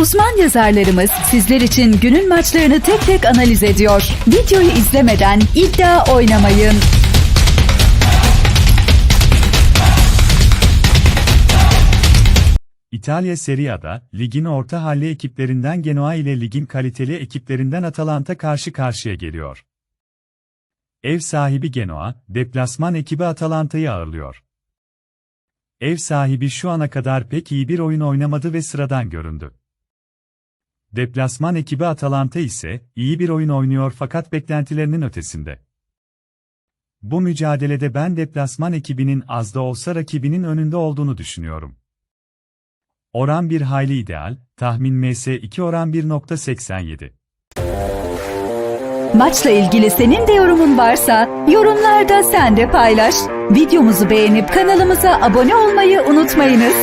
Uzman yazarlarımız sizler için günün maçlarını tek tek analiz ediyor. Videoyu izlemeden iddia oynamayın. İtalya Serie A'da, ligin orta halli ekiplerinden Genoa ile ligin kaliteli ekiplerinden Atalanta karşı karşıya geliyor. Ev sahibi Genoa, deplasman ekibi Atalanta'yı ağırlıyor. Ev sahibi şu ana kadar pek iyi bir oyun oynamadı ve sıradan göründü. Deplasman ekibi Atalanta ise iyi bir oyun oynuyor fakat beklentilerinin ötesinde. Bu mücadelede ben deplasman ekibinin az da olsa rakibinin önünde olduğunu düşünüyorum. Oran bir hayli ideal, tahmin MS2 oran 1.87. Maçla ilgili senin de yorumun varsa yorumlarda sen de paylaş. Videomuzu beğenip kanalımıza abone olmayı unutmayınız.